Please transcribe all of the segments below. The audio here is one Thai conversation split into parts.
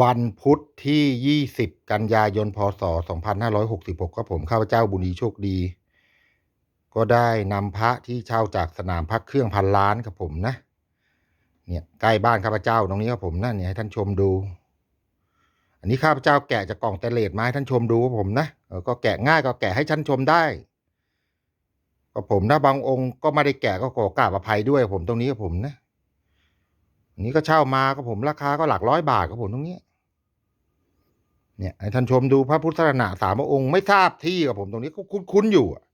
วันพุธที่ 20 กันยายน พศ 2566ครับผมข้าพเจ้าบุญดีโชคดี ก็ได้นำพระที่เช่าจากสนามพักเครื่องพันล้านครับผมนะ เนี่ยใกล้บ้านข้าพเจ้าตรงนี้ครับผมนะเนี่ยให้ท่านชมดู อันนี้ข้าพเจ้าแกะจากกล่องเตเลตมาให้ท่านชมดูครับผมนะก็แกะง่ายก็แกะให้ท่านชมได้ก็ผมนะบางองค์ก็ไม่ได้แกะก็ขอกราบอภัยด้วยผมตรงนี้ครับผมนะ นนี้ก็เช่ามาก็ผมราคาก็หลักร้อยบาทครับผมตรงนี้เนี่ยให้ท่านชมดูพระพุทธศาสนาสามพระองค์ไม่ทราบที่กับผมตรงนี้ก็คุ้นๆอยู่อะ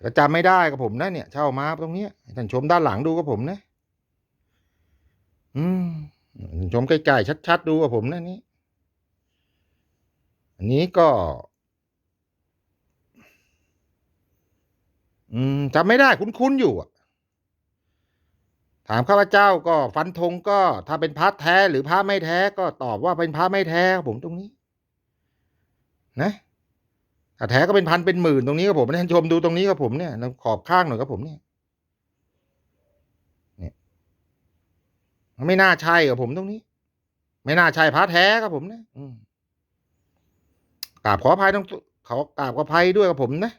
แต่ก็จำไม่ได้กับผมนะเนี่ยเช่ามาตรงนี้ให้ท่านชมด้านหลังดูกับผมนะ อืมชมใกล้ๆชัดๆดูกับผมนะนี่อันนี้ก็ อืมจำไม่ได้คุ้นๆอยู่อะ ถามข้าพเจ้าก็ฟันธงก็ ถ้าเป็นพระแท้หรือพระไม่แท้ก็ตอบว่าเป็นพระไม่แท้ครับผมตรงนี้ นะถ้าแท้ก็เป็นพันเป็นหมื่นตรงนี้ครับผมท่านชมดูตรงนี้ครับผมเนี่ยขอบข้างหน่อยครับผมเนี่ยเนี่ยไม่น่าใช่กับผมตรงนี้ ไม่น่าใช่พระแท้ครับผมเนี่ยกราบขออภัยต้องขอกราบขออภัยด้วยกับผมนะ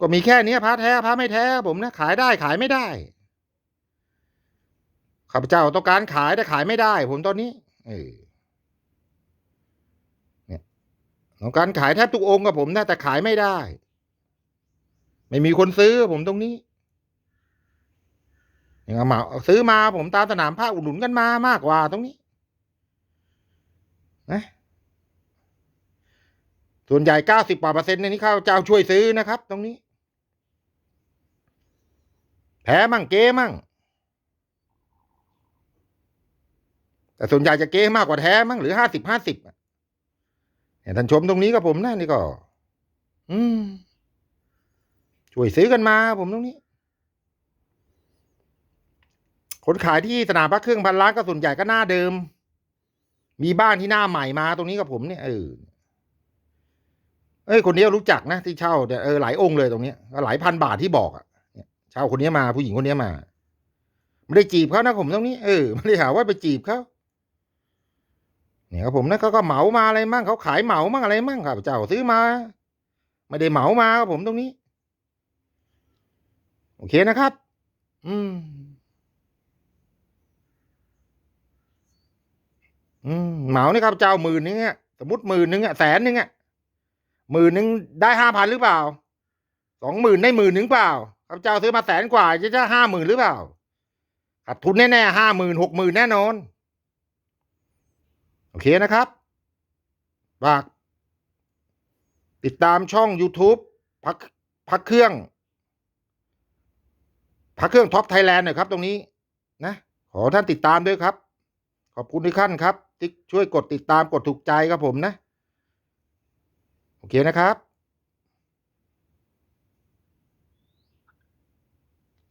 ก็มีแค่นี้พระแท้พระไม่แท้ครับผมนะขายได้ขายไม่ได้ ข้าพเจ้าต้องการขายแต่ขายไม่ได้ ผมตอนนี้ เออเนี่ยต้องการขายแทบทุกองค์กับผมนะแต่ขายไม่ได้ ไม่มีคนซื้อผมตรงนี้อย่างเอามาซื้อมาผมตามสนามภาคอุดหนุนกันมามากกว่าตรงนี้นะส่วนใหญ่เก้าสิบกว่าเปอร์เซ็นต์ในนี้ข้าพเจ้าช่วยซื้อนะครับ ตรงนี้ แพ้มั่งเก้มั่ง แต่ส่วนใหญ่จะเก้มากกว่าแท้มั้งหรือห้าสิบห้าสิบเนี่ยท่านชมตรงนี้กับผมนะนี่ก็ อืม ช่วยซื้อกันมา ผมตรงนี้ คนขายที่สนามพระเครื่องพันล้านก็ส่วนใหญ่ก็หน้าเดิม มีบ้านที่หน้าใหม่มาตรงนี้กับผมเนี่ยเออเอ้ยคนนี้รู้จักนะที่เช่าแต่เออหลายองค์เลยตรงเนี้ยหลายพันบาทที่บอกอะเนี่ยเช่าคนนี้มาผู้หญิงคนนี้มา ไม่ได้จีบเขานะผมตรงนี้ เออไม่ได้หาว่าไปจีบเขา เนี่ยครับผมนะเขาก็เหมามาอะไรมั่งเขาขายเหมามั่งอะไรมั่งครับเจ้าซื้อมา ไม่ได้เหมามาครับผมตรงนี้ โอเคนะครับ อืม อืมเหมานี่ครับเจ้าหมื่นนึงอะสมมติหมื่นนึงอะแสนนึงอะหมื่นนึงได้ห้าพันหรือเปล่าสองหมื่นได้หมื่นนึงเปล่าครับเจ้าซื้อมาแสนกว่าจะจะห้าหมื่นหรือเปล่าขาดทุนแน่ๆห้าหมื่นหกหมื่นแน่นอน โอเคนะครับฝากติดตามช่อง YouTube พักพักเครื่อง พักเครื่องท็อปไทยแลนด์หน่อยครับ ตรงนี้นะ ขอท่านติดตามด้วยครับ ขอบคุณทุกท่านครับที่ช่วยกดติดตามกดถูกใจครับผมนะ โอเคนะครับ